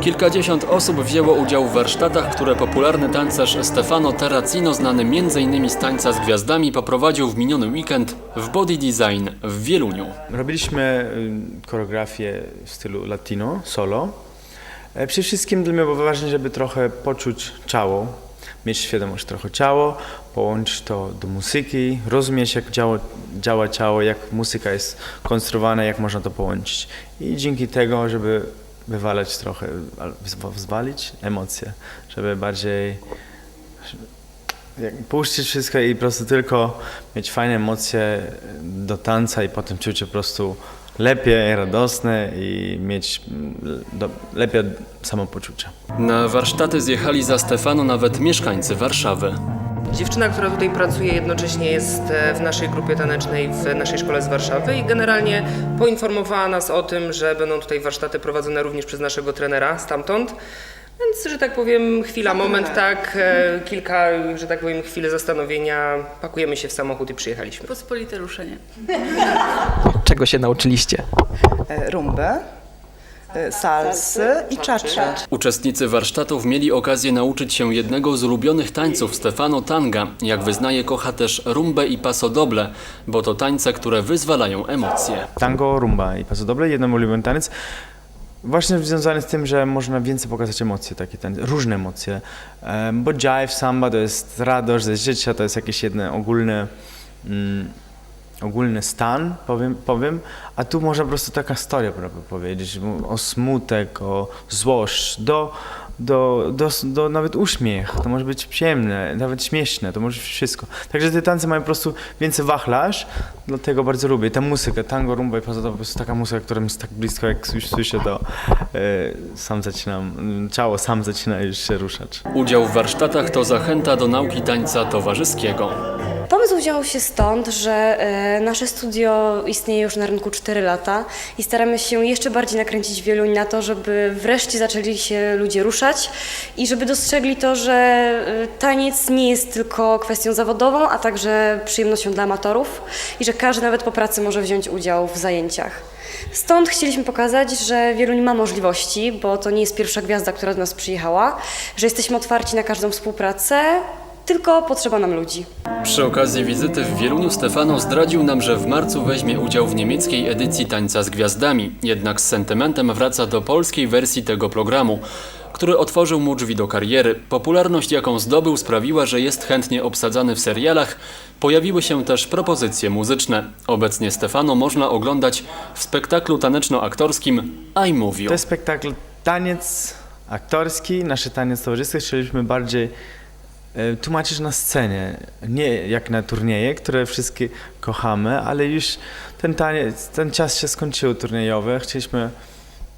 Kilkadziesiąt osób wzięło udział w warsztatach, które popularny tancerz Stefano Terracino, znany m.in. z tańca z gwiazdami, poprowadził w miniony weekend w Body Design w Wieluniu. Robiliśmy choreografię w stylu latino, solo. E, Przede wszystkim dla mnie było ważne, żeby trochę poczuć ciało, mieć świadomość trochę ciało, połączyć to do muzyki, rozumieć jak działa, działa ciało, jak muzyka jest konstruowana, jak można to połączyć. I dzięki tego, żeby wywalać trochę, zwalić emocje, żeby bardziej puścić wszystko i po prostu tylko mieć fajne emocje do tańca i potem czuć się po prostu lepiej, radosne i mieć mm, do, lepiej samopoczucie. Na warsztaty zjechali za Stefano nawet mieszkańcy Warszawy. Dziewczyna, która tutaj pracuje, jednocześnie jest e, w naszej grupie tanecznej w naszej szkole z Warszawy i generalnie poinformowała nas o tym, że będą tutaj warsztaty prowadzone również przez naszego trenera stamtąd. Więc, że tak powiem, chwila, moment, tak, e, kilka, że tak powiem, chwil zastanowienia, pakujemy się w samochód i przyjechaliśmy. Pospolite ruszenie. Czego się nauczyliście? e, rumbę, salsy i czacze. Uczestnicy warsztatów mieli okazję nauczyć się jednego z ulubionych tańców Stefano Tanga. Jak wyznaje, kocha też rumbę i pasodoble, bo to tańce, które wyzwalają emocje. Tango, rumba i paso doble, jeden ulubiony taniec. Właśnie związany z tym, że można więcej pokazać emocje, takie taniec, różne emocje. Em, Bo jive, samba to jest radość ze życia, to jest jakieś jedne ogólne, mm, ogólny stan, powiem, powiem, a tu można po prostu taka historia prawda, powiedzieć, o smutek, o złość, do, do, do, do nawet uśmiech, to może być przyjemne, nawet śmieszne, to może być wszystko. Także te tańce mają po prostu więcej wachlarz, dlatego bardzo lubię. Ta muzyka, tango, rumba i poza to po prostu taka muzyka, która mi jest tak blisko, jak słys- słyszę to e, sam zaczynam, ciało sam zaczyna już się ruszać. Udział w warsztatach to zachęta do nauki tańca towarzyskiego. Pomysł wziął się stąd, że e, nasze studio istnieje już na rynku 4 lata i staramy się jeszcze bardziej nakręcić Wieluń na to, żeby wreszcie zaczęli się ludzie ruszać i żeby dostrzegli to, że e, taniec nie jest tylko kwestią zawodową, a także przyjemnością dla amatorów i że każdy nawet po pracy może wziąć udział w zajęciach. Stąd chcieliśmy pokazać, że Wieluń ma możliwości, bo to nie jest pierwsza gwiazda, która do nas przyjechała, że jesteśmy otwarci na każdą współpracę, tylko potrzeba nam ludzi. Przy okazji wizyty w Wieluniu Stefano zdradził nam, że w marcu weźmie udział w niemieckiej edycji Tańca z Gwiazdami, jednak z sentymentem wraca do polskiej wersji tego programu, który otworzył mu drzwi do kariery. Popularność, jaką zdobył, sprawiła, że jest chętnie obsadzany w serialach. Pojawiły się też propozycje muzyczne. Obecnie Stefano można oglądać w spektaklu taneczno-aktorskim I Move You. To jest spektakl taniec aktorski, nasze taniec towarzyskie chcieliśmy bardziej e, tłumaczyć na scenie, nie jak na turnieje, które wszystkie kochamy, ale już ten taniec, ten czas się skończył turniejowy, chcieliśmy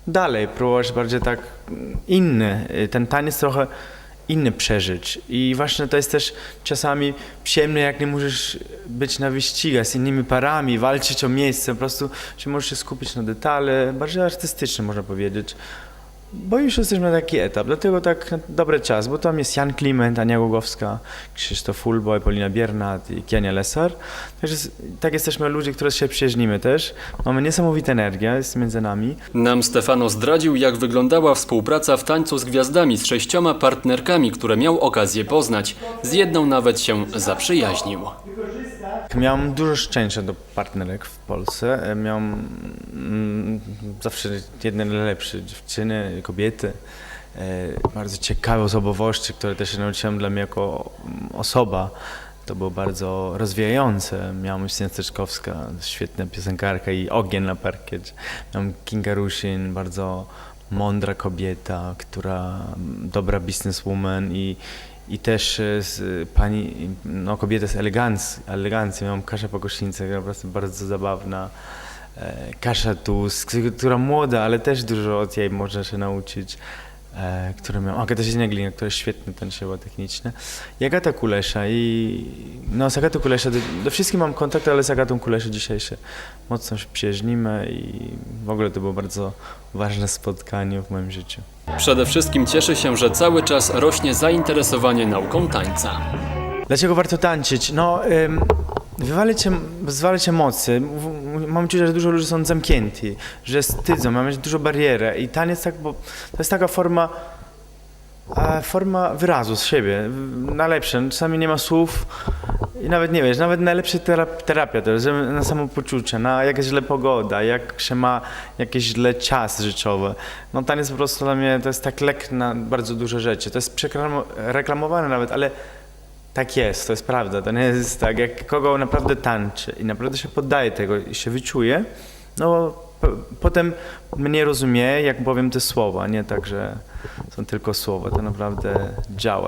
dalej próbować bardziej tak inny, e, ten taniec trochę inny przeżyć i właśnie to jest też czasami przyjemne, jak nie możesz być na wyścigach z innymi parami, walczyć o miejsce, po prostu, że możesz się skupić na detale, bardziej artystyczne można powiedzieć. Bo już jesteśmy na taki etap, dlatego tak dobry czas, bo tam jest Jan Kliment, Ania Głogowska, Krzysztof Fulboj, Polina Biernat i Kiania Lesar. Także tak jesteśmy ludzie, którzy się przyjaźnimy też. Mamy niesamowitą energię, jest między nami. Nam Stefano zdradził, jak wyglądała współpraca w tańcu z gwiazdami z sześcioma partnerkami, które miał okazję poznać. Z jedną nawet się zaprzyjaźnił. Miałem dużo szczęścia do partnerek w Polsce. E, Miałem mm, zawsze jedne najlepsze dziewczyny, kobiety. E, bardzo ciekawe osobowości, które też się nauczyłem dla mnie jako mm, osoba. To było bardzo rozwijające. Miałem Justyna Steczkowska, świetna piosenkarka i ogień na parkiecie. Miałem Kinga Rusin, bardzo mądra kobieta, która mm, dobra businesswoman i, i też e, z, pani, no kobieta z eleganc, elegancji. Miałam Kasia Pokoszyńca, która po prostu bardzo zabawna. E, Kasia Tusk, która młoda, ale też dużo od jej można się nauczyć. E, które miał, a Katarzyna Glina, która świetnie tańczyła technicznie. I Agata Kulesza i no z Agatą Kulesza, do, do wszystkich mam kontakt, ale z Agatą Kulesza dzisiaj się mocno się przyjaźnimy i w ogóle to było bardzo ważne spotkanie w moim życiu. Przede wszystkim cieszy się, że cały czas rośnie zainteresowanie nauką tańca. Dlaczego warto tańczyć? No, ym, wywalić, em- zwalać emocje. W- mam czucie, że dużo ludzi są zamknięci, że wstydzą, mamy dużo barierę i taniec tak, bo to jest taka forma forma wyrazu z siebie, w- najlepsza. Czasami nie ma słów i nawet nie wiesz, nawet najlepsza terap- terapia to jest na samopoczucie, na jakaś źle pogoda, jak się ma jakiś źle czas życiowy. No taniec po prostu dla mnie to jest tak lek na bardzo duże rzeczy. To jest przereklamowane nawet, ale tak jest, to jest prawda. To nie jest tak, jak kogo naprawdę tańczy i naprawdę się poddaje tego i się wyczuje, no potem mnie rozumie, jak powiem te słowa, nie tak, że są tylko słowa, to naprawdę działa.